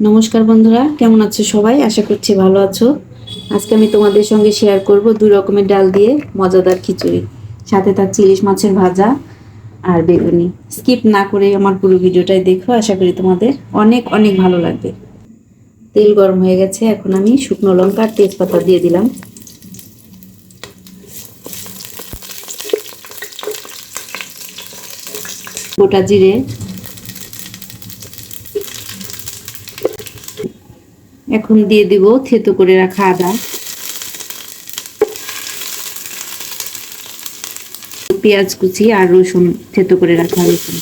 নমস্কার বন্ধুরা, কেমন আছো সবাই? আশা করছি ভালো আছো। আজকে আমি তোমাদের সঙ্গে শেয়ার করব দুই রকমের ডাল দিয়ে মজাদার খিচুড়ি। সাথে থাকছে ইলিশ মাছের ভাজা আর বেগুনি। স্কিপ না করে আমার পুরো ভিডিওটাই দেখো, আশা করি তোমাদের অনেক অনেক ভালো লাগবে। তেল গরম হয়ে গেছে, এখন আমি শুকনো লঙ্কা আর তেজপাতা দিয়ে দিলাম। গোটা জিরে এখন দিয়ে দিব থেতো করে রাখা আদা। পেঁয়াজ কুচি আর রসুন থেতো করে রাখা রসুন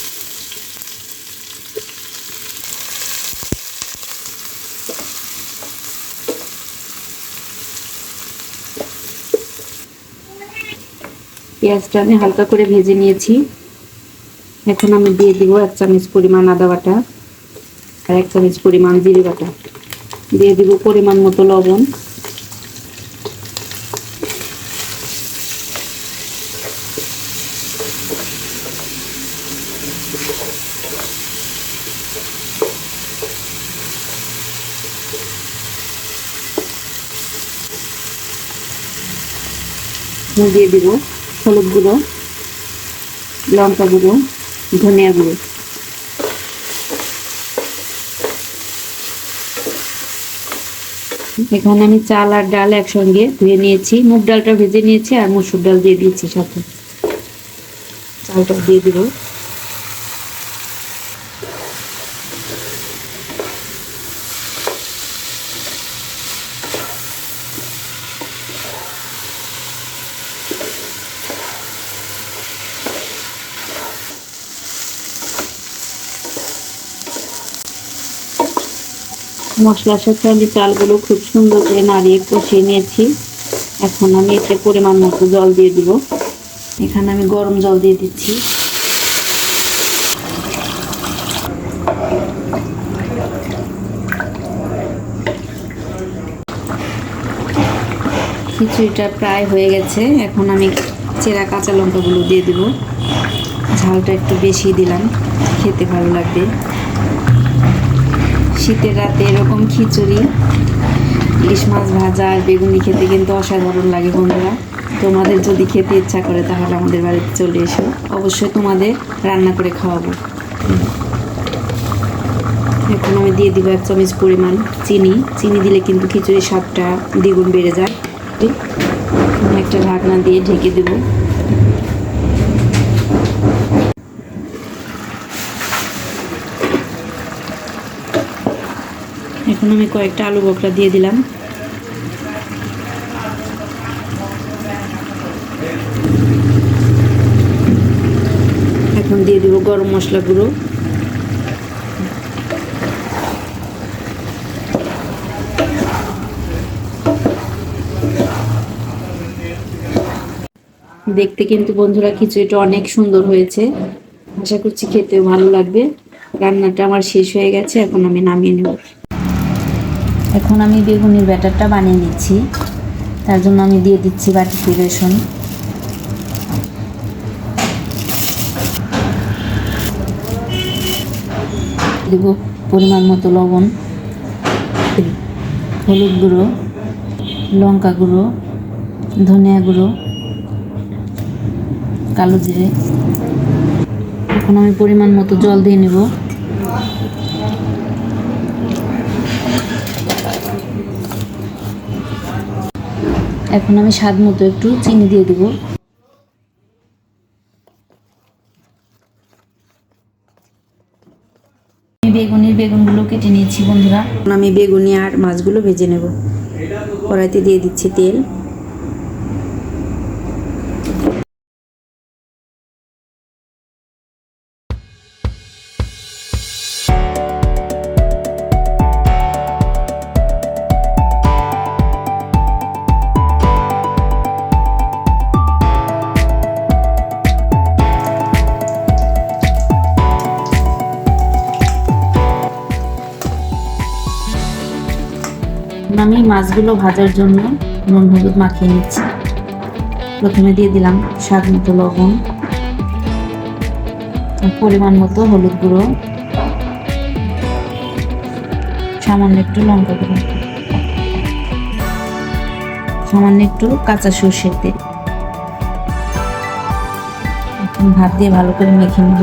পেঁয়াজটা আমি হালকা করে ভেজে নিয়েছি। এখন আমি দিয়ে দিব এক চামচ পরিমাণ আদা বাটা আর এক চামচ পরিমাণ জিরে বাটা। দিয়ে দিব পরিমাণ মতো লবণ। দিয়ে দিব হলুদ গুঁড়ো লঙ্কা গুঁড়ো ধনিয়া গুঁড়ো। এখানে আমি চাল আর ডাল একসঙ্গে ধুয়ে নিয়েছি। মুগ ডালটা ভেজে নিয়েছি আর মুসুর ডাল দিয়ে দিয়েছি সাথে। চালটা দিয়ে দিব। মশলার সাথে আমি চালগুলো খুব সুন্দর করে নাড়িয়ে কষিয়ে নিয়েছি। এখন আমি এতে পরিমাণ মতো জল দিয়ে দিব। এখানে আমি গরম জল দিয়ে দিচ্ছি। খিচুড়িটা প্রায় হয়ে গেছে। এখন আমি চেরা কাঁচা লঙ্কাগুলো দিয়ে দিব। ঝালটা একটু বেশি দিলাম। খেতে ভালো লাগবে। শীতের রাতে এরকম খিচুড়ি, ইলিশ মাছ ভাজা আর বেগুনি খেতে কিন্তু অসাধারণ লাগে বন্ধুরা। তোমাদের যদি খেতে ইচ্ছা করে তাহলে আমাদের বাড়িতে চলে এসো। অবশ্যই তোমাদের রান্না করে খাওয়াবো। এখন আমি দিয়ে দিব এক চামচ পরিমাণ চিনি। চিনি দিলে কিন্তু খিচুড়ির স্বাদটা দ্বিগুণ বেড়ে যায়। একটা ঢাকনা দিয়ে ঢেকে দেবো। এখন আমি কয়েকটা আলু বকরা দিয়ে দিলাম। এখন দিয়ে দেবো গরম মশলা গুঁড়ো। দেখতে কিন্তু বন্ধুরা খিচুড়িটা অনেক সুন্দর হয়েছে। আশা করছি খেতেও ভালো লাগবে। রান্নাটা আমার শেষ হয়ে গেছে, এখন আমি নামিয়ে নেব। এখন আমি বেগুনের ব্যাটারটা বানিয়ে নিচ্ছি। তার জন্য আমি দিয়ে দিচ্ছি বাটিতে বেসন দেব পরিমাণ মতো লবণ, হলুদ গুঁড়ো, লঙ্কা গুঁড়ো, ধনিয়া গুঁড়ো, কালো জিরে। এখন আমি পরিমাণ মতো জল দিয়ে নেব। এখন আমি স্বাদ মতো একটু চিনি দিয়ে দেবো। বেগুনির বেগুনগুলো কেটে নিয়েছি বন্ধুরা। আমি বেগুনি আর মাছগুলো ভেজে নেব। কড়াইতে দিয়ে দিচ্ছি তেল। আমি মাছগুলো ভাজার জন্য নুন, হলুদ মাখিয়ে নিচ্ছি। প্রথমে দিয়ে দিলাম স্বাদ মতো লবণ পরিমাণ মতো হলুদ গুঁড়ো, সামান্য একটু লঙ্কা গুঁড়ো, সামান্য একটু কাঁচা সর্ষের তেল। ভাত দিয়ে ভালো করে মেখে নেব।